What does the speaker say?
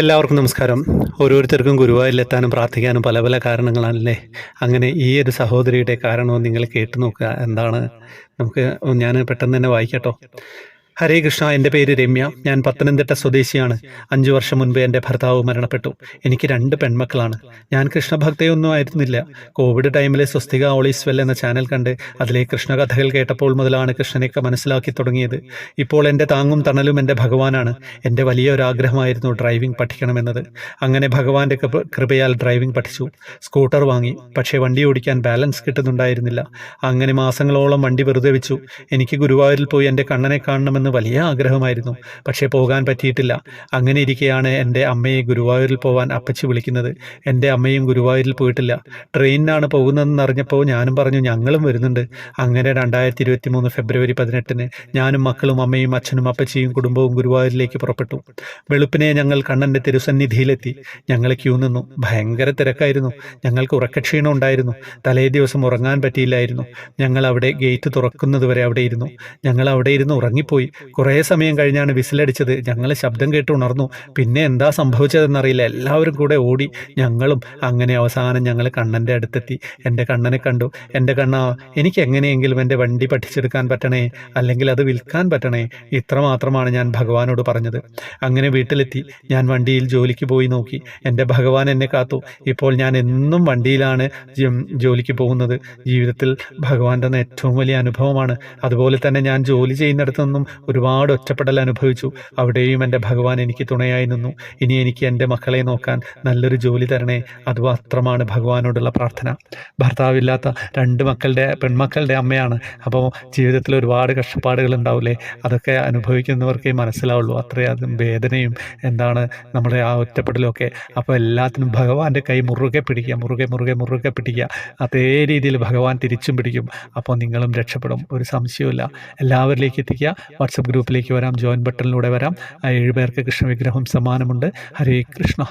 എല്ലാവർക്കും നമസ്കാരം. ഓരോരുത്തർക്കും ഗുരുവായൂരിലെത്താനും പ്രാർത്ഥിക്കാനും പല പല കാരണങ്ങളാണല്ലേ? അങ്ങനെ ഈ ഒരു സഹോദരിയുടെ കാരണവും നിങ്ങൾ കേട്ടു നോക്കുക എന്താണ്? നമുക്ക് ഞാൻ പെട്ടെന്ന് തന്നെ വായിക്കട്ടോ. ഹരേ കൃഷ്ണ എന്റെ പേര് രമ്യ. ഞാൻ പത്തനംതിട്ട സ്വദേശിയാണ്. അഞ്ചു വർഷം മുൻപ് എന്റെ ഭർത്താവ് മരണപ്പെട്ടു. എനിക്ക് രണ്ട് പെൺമക്കളാണ്. ഞാൻ കൃഷ്ണഭക്തയൊന്നും ആയിരുന്നില്ല. കോവിഡ് ടൈമിലെ സ്വസ്തിക ഓളീസ് വെൽ എന്ന ചാനൽ കണ്ട് അതിലെ കൃഷ്ണകഥകൾ കേട്ടപ്പോൾ മുതലാണ് കൃഷ്ണനെയൊക്കെ മനസ്സിലാക്കി തുടങ്ങിയത്. ഇപ്പോൾ എന്റെ താങ്ങും തണലും എന്റെ ഭഗവാനാണ്. എന്റെ വലിയ ഒരു ആഗ്രഹമായിരുന്നു ഡ്രൈവിംഗ് പഠിക്കണമെന്നത്. അങ്ങനെ ഭഗവാന്റെ കൃപ- കൃപയാൽ ഡ്രൈവിംഗ് പഠിച്ചു. സ്കൂട്ടർ വാങ്ങി. പക്ഷേ വണ്ടി ഓടിക്കാൻ ബാലൻസ് കിട്ടുന്നുണ്ടായിരുന്നില്ല. അങ്ങനെ മാസങ്ങളോളം വണ്ടി വെറുതെ വെച്ചു. എനിക്ക് ഗുരുവായൂരിൽ പോയി എന്റെ കണ്ണനെ കാണണമെന്ന് വലിയ ആഗ്രഹമായിരുന്നു. പക്ഷേ പോകാൻ പറ്റിയിട്ടില്ല. അങ്ങനെ ഇരിക്കെയാണ് എന്റെ അമ്മയെ ഗുരുവായൂരിൽ പോവാൻ അപ്പച്ചി വിളിക്കുന്നത്. എന്റെ അമ്മയും ഗുരുവായൂരിൽ പോയിട്ടില്ല. ട്രെയിനിനാണ് പോകുന്നതെന്ന് അറിഞ്ഞപ്പോൾ ഞാനും പറഞ്ഞു ഞങ്ങളും വരുന്നുണ്ട്. അങ്ങനെ രണ്ടായിരത്തി ഇരുപത്തി മൂന്ന് ഫെബ്രുവരി പതിനെട്ടിന് ഞാനും മക്കളും അമ്മയും അച്ഛനും അപ്പച്ചിയും കുടുംബവും ഗുരുവായൂരിലേക്ക് പുറപ്പെട്ടു. വെളുപ്പിനെ ഞങ്ങൾ കണ്ണന്റെ തിരുസന്നിധിയിലെത്തി. ഞങ്ങൾ ക്യൂ നിന്നു. ഭയങ്കര തിരക്കായിരുന്നു. ഞങ്ങൾക്ക് ഉറക്കക്ഷീണം ഉണ്ടായിരുന്നു. തലേ ദിവസം ഉറങ്ങാൻ പറ്റിയില്ലായിരുന്നു. ഞങ്ങൾ അവിടെ ഗേറ്റ് തുറക്കുന്നതുവരെ അവിടെ ഇരുന്നു. ഞങ്ങൾ അവിടെ ഇരുന്ന് ഉറങ്ങിപ്പോയി. കുറേ സമയം കഴിഞ്ഞാണ് വിസിലടിച്ചത്. ഞങ്ങൾ ശബ്ദം കേട്ട് ഉണർന്നു. പിന്നെ എന്താ സംഭവിച്ചതെന്നറിയില്ല. എല്ലാവരും കൂടെ ഓടി ഞങ്ങളും അങ്ങനെ അവസാനം ഞങ്ങൾ കണ്ണന്റെ അടുത്തെത്തി. എന്റെ കണ്ണനെ കണ്ടു. എന്റെ കണ്ണ എനിക്ക് എങ്ങനെയെങ്കിലും എന്റെ വണ്ടി പഠിച്ചെടുക്കാൻ പറ്റണേ? അല്ലെങ്കിൽ അത് വിൽക്കാൻ പറ്റണേ? ഇത്ര മാത്രമാണ് ഞാൻ ഭഗവാനോട് പറഞ്ഞത്. അങ്ങനെ വീട്ടിലെത്തി. ഞാൻ വണ്ടിയിൽ ജോലിക്ക് പോയി നോക്കി. എന്റെ ഭഗവാൻ എന്നെ കാത്തു. ഇപ്പോൾ ഞാൻ എന്നും വണ്ടിയിലാണ് ജോലിക്ക് പോകുന്നത്. ജീവിതത്തിൽ ഭഗവാൻ തന്ന ഏറ്റവും വലിയ അനുഭവമാണ്. അതുപോലെ തന്നെ ഞാൻ ജോലി ചെയ്യുന്നിടത്തു നിന്നും ഒരുപാട് ഒറ്റപ്പെടൽ അനുഭവിച്ചു. അവിടെയും എന്റെ ഭഗവാൻ എനിക്ക് തുണയായി നിന്നു. ഇനി എനിക്ക് എന്റെ മക്കളെ നോക്കാൻ നല്ലൊരു ജോലി തരണേ. അത് മാത്രമാണ് ഭഗവാനോടുള്ള പ്രാർത്ഥന. ഭർത്താവില്ലാത്ത രണ്ട് മക്കളുടെ പെൺമക്കളുടെ അമ്മയാണ്. അപ്പോൾ ജീവിതത്തിൽ ഒരുപാട് കഷ്ടപ്പാടുകൾ ഉണ്ടാവില്ലേ? അതൊക്കെ അനുഭവിക്കുന്നവർക്കേ മനസ്സിലാവുള്ളൂ. അത്രയധികം വേദനയും എന്താണ് നമ്മുടെ ആ ഒറ്റപ്പെടലൊക്കെ അപ്പോൾ എല്ലാത്തിനും ഭഗവാന്റെ കൈ മുറുകെ പിടിക്കുക മുറുകെ മുറുകെ മുറുകെ പിടിക്കുക. അതേ രീതിയിൽ ഭഗവാൻ തിരിച്ചും പിടിക്കും. അപ്പോൾ നിങ്ങളും രക്ഷപ്പെടും. ഒരു സംശയവുമില്ല. എല്ലാവരിലേക്ക് എത്തിക്കുക. വാട്സപ്പ് ഗ്രൂപ്പിലേക്ക് വരാം. ജോയിൻ ബട്ടണിലൂടെ വരാം. ഏഴ് പേർക്ക് കൃഷ്ണ വിഗ്രഹം സമ്മാനമുണ്ട്. ഹരേ കൃഷ്ണ.